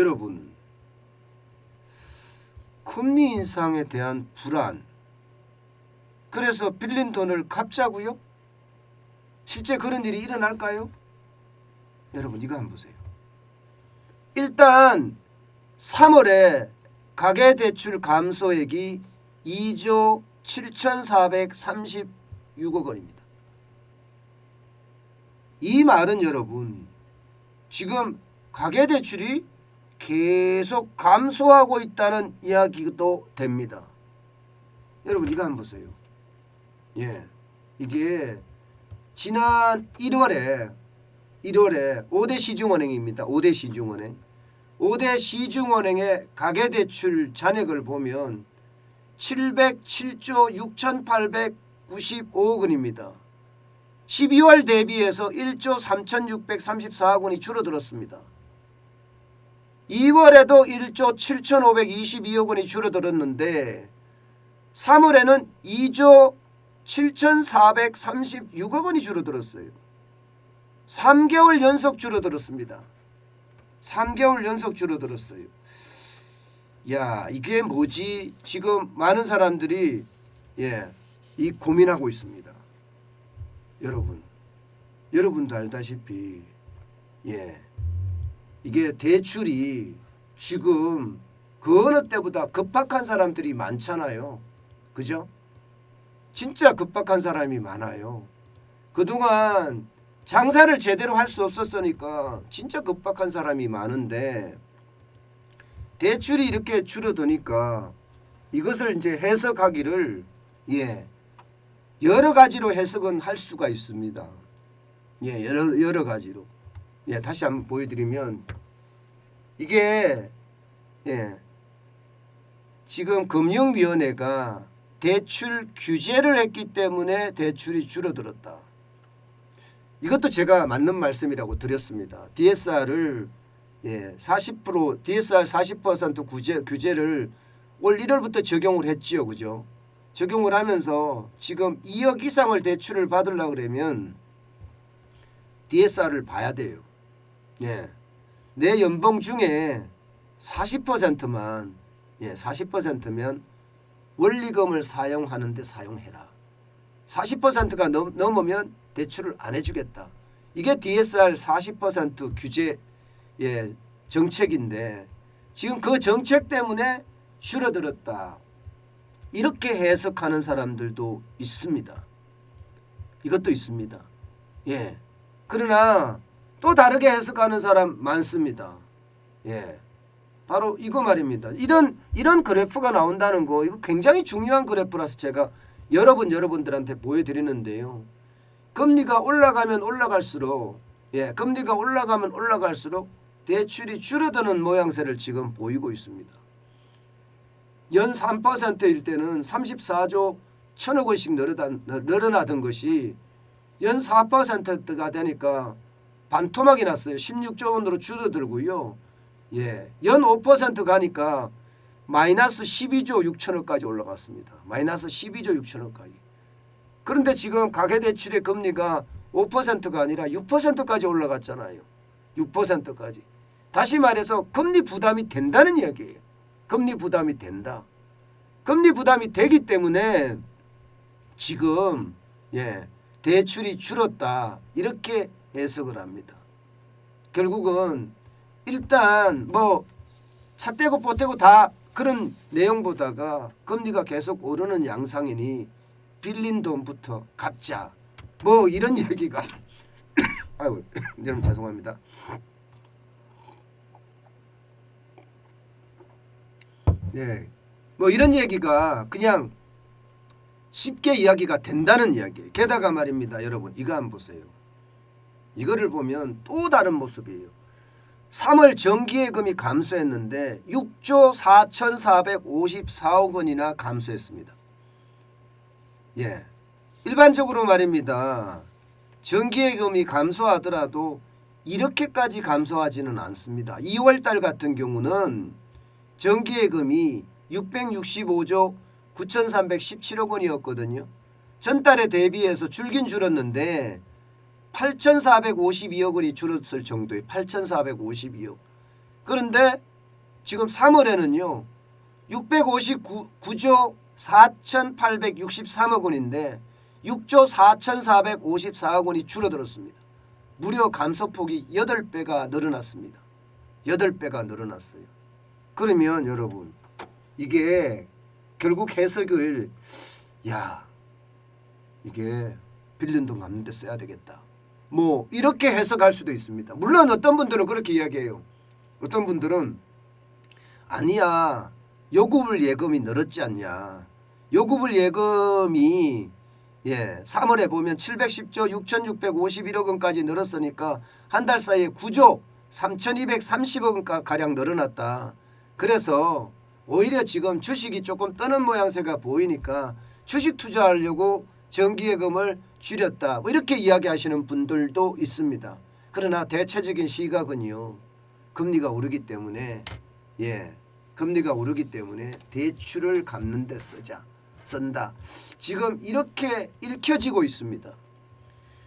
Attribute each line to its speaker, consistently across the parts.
Speaker 1: 여러분 금리 인상에 대한 불안 그래서 빌린 돈을 갚자고요? 실제 그런 일이 일어날까요? 여러분 이거 한번 보세요. 일단 3월에 가계대출 감소액이 2조 7,436억 원입니다. 이 말은 여러분 지금 가계대출이 계속 감소하고 있다는 이야기도 됩니다. 여러분 이거 한번 보세요. 예, 이게 지난 1월에 1월에 5대 시중은행입니다. 5대 시중은행. 5대 시중은행의 가계대출 잔액을 보면 707조 6,895억 원입니다. 12월 대비해서 1조 3,634억 원이 줄어들었습니다. 2월에도 1조 7,522억 원이 줄어들었는데 3월에는 2조 7,436억 원이 줄어들었어요. 3개월 연속 줄어들었습니다. 3개월 연속 줄어들었어요. 야, 이게 뭐지? 지금 많은 사람들이 예, 이 고민하고 있습니다. 여러분. 여러분도 알다시피 예. 이게 대출이 지금 그 어느 때보다 급박한 사람들이 많잖아요. 그죠? 진짜 급박한 사람이 많아요. 그동안 장사를 제대로 할 수 없었으니까 진짜 급박한 사람이 많은데 대출이 이렇게 줄어드니까 이것을 이제 해석하기를 예 여러 가지로 해석은 할 수가 있습니다. 예 여러 여러 가지로 예 다시 한번 보여드리면 이게 예 지금 금융위원회가 대출 규제를 했기 때문에 대출이 줄어들었다. 이것도 제가 맞는 말씀이라고 드렸습니다. DSR을 예, 40% DSR 40% 규제 규제를 올 1월부터 적용을 했지요. 그죠? 적용을 하면서 지금 2억 이상을 대출을 받으려 그러면 DSR을 봐야 돼요. 예. 내 연봉 중에 40%만 예, 40%면 원리금을 사용하는데 사용해라. 40%가 넘, 넘으면 대출을 안 해주겠다. 이게 DSR 40% 규제 예, 정책인데 지금 그 정책 때문에 줄어들었다. 이렇게 해석하는 사람들도 있습니다. 이것도 있습니다. 예. 그러나 또 다르게 해석하는 사람 많습니다. 예. 바로 이거 말입니다. 이런 이런 그래프가 나온다는 거 이거 굉장히 중요한 그래프라서 제가 여러 번 여러분들한테 보여 드리는데요. 금리가 올라가면 올라갈수록 예, 금리가 올라가면 올라갈수록 대출이 줄어드는 모양새를 지금 보이고 있습니다. 연 3%일 때는 34조 천억 원씩 늘어난, 늘어나던 것이 연 4%가 되니까 반토막이 났어요. 16조 원으로 줄어들고요. 예, 연 5% 가니까 마이너스 12조 6천억까지 올라갔습니다. 마이너스 12조 6천억까지. 그런데 지금 가계대출의 금리가 5%가 아니라 6%까지 올라갔잖아요. 6%까지. 다시 말해서 금리 부담이 된다는 이야기예요. 금리 부담이 된다. 금리 부담이 되기 때문에 지금 예, 대출이 줄었다. 이렇게 해석을 합니다. 결국은 일단 뭐 차 떼고 뽀떼고 다 그런 내용보다가 금리가 계속 오르는 양상이니 빌린 돈부터 갚자. 뭐 이런 얘기가 아이고 여러분 죄송합니다. 예. 뭐 이런 얘기가 그냥 쉽게 이야기가 된다는 이야기예요. 게다가 말입니다. 여러분 이거 한번 보세요. 이거를 보면 또 다른 모습이에요. 3월 정기예금이 감소했는데 6조 4,454억 원이나 감소했습니다. 예. 일반적으로 말입니다. 정기예금이 감소하더라도 이렇게까지 감소하지는 않습니다. 2월 달 같은 경우는 정기예금이 665조 9,317억 원이었거든요. 전달에 대비해서 줄긴 줄었는데 8,452억 원이 줄었을 정도의 8,452억. 그런데 지금 3월에는요 659조 4,863억 원인데 6조 4,454억 원이 줄어들었습니다. 무려 감소폭이 8배가 늘어났습니다. 8배가 늘어났어요. 그러면 여러분 이게 결국 해석을 야 이게 빌린 돈 갚는 데 써야 되겠다. 뭐 이렇게 해석할 수도 있습니다. 물론 어떤 분들은 그렇게 이야기해요. 어떤 분들은 아니야 요구불 예금이 늘었지 않냐. 요구불 예금이 예 3월에 보면 710조 6,651억 원까지 늘었으니까 한 달 사이에 9조 3,230억 원 가량 늘어났다. 그래서 오히려 지금 주식이 조금 떠는 모양새가 보이니까 주식 투자하려고 정기예금을 줄였다. 뭐 이렇게 이야기하시는 분들도 있습니다. 그러나 대체적인 시각은요. 금리가 오르기 때문에 예. 금리가 오르기 때문에 대출을 갚는 데 쓰자. 쓴다. 지금 이렇게 읽혀지고 있습니다.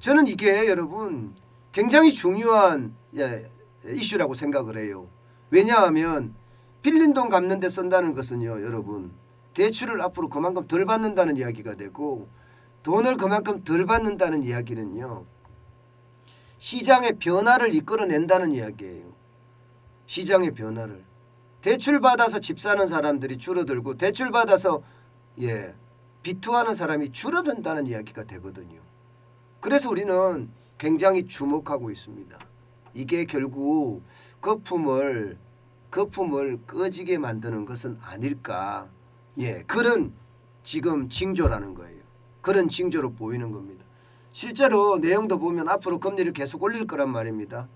Speaker 1: 저는 이게 여러분 굉장히 중요한 예, 이슈라고 생각을 해요. 왜냐하면 빌린 돈 갚는 데 쓴다는 것은요, 여러분. 대출을 앞으로 그만큼 덜 받는다는 이야기가 되고 돈을 그만큼 덜 받는다는 이야기는요. 시장의 변화를 이끌어낸다는 이야기예요. 시장의 변화를. 대출 받아서 집 사는 사람들이 줄어들고 대출 받아서 예, 비투하는 사람이 줄어든다는 이야기가 되거든요. 그래서 우리는 굉장히 주목하고 있습니다. 이게 결국 거품을 거품을 꺼지게 만드는 것은 아닐까. 예, 그런 지금 징조라는 거예요. 그런 징조로 보이는 겁니다. 실제로 내용도 보면 앞으로 금리를 계속 올릴 거란 말입니다.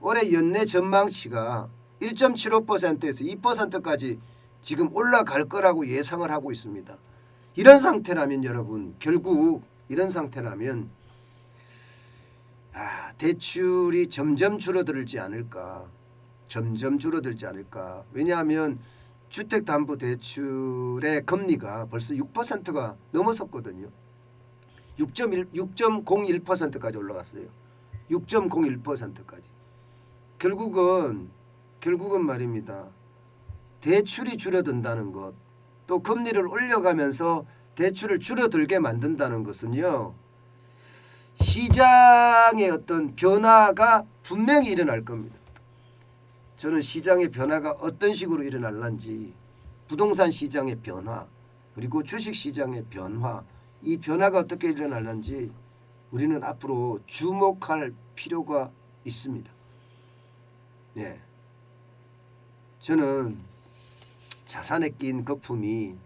Speaker 1: 올해 연내 전망치가 1.75%에서 2%까지 지금 올라갈 거라고 예상을 하고 있습니다. 이런 상태라면 여러분 결국 이런 상태라면 아, 대출이 점점 줄어들지 않을까. 점점 줄어들지 않을까. 왜냐하면 주택담보대출의 금리가 벌써 6%가 넘어섰거든요. 6.1 6.01%까지 올라갔어요. 6.01%까지. 결국은 결국은 말입니다. 대출이 줄어든다는 것, 또 금리를 올려가면서 대출을 줄어들게 만든다는 것은요. 시장의 어떤 변화가 분명히 일어날 겁니다. 저는 시장의 변화가 어떤 식으로 일어날런지 부동산 시장의 변화 그리고 주식 시장의 변화 이 변화가 어떻게 일어날는지 우리는 앞으로 주목할 필요가 있습니다. 네. 저는 자산에 낀 거품이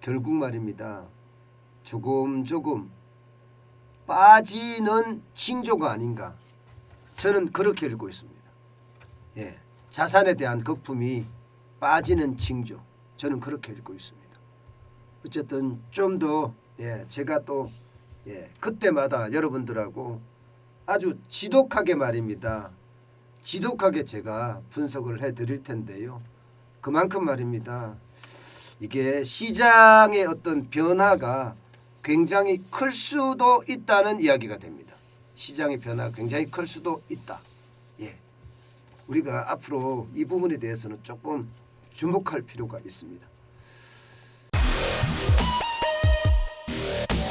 Speaker 1: 결국 말입니다. 조금 조금 빠지는 징조가 아닌가. 저는 그렇게 읽고 있습니다. 예. 자산에 대한 거품이 빠지는 징조. 저는 그렇게 읽고 있습니다. 어쨌든 좀더 예, 제가 또 예, 그때마다 여러분들하고 아주 지독하게 말입니다. 지독하게 제가 분석을 해 드릴 텐데요. 그만큼 말입니다. 이게 시장의 어떤 변화가 굉장히 클 수도 있다는 이야기가 됩니다. 시장의 변화가 굉장히 클 수도 있다. 예. 우리가 앞으로 이 부분에 대해서는 조금 주목할 필요가 있습니다.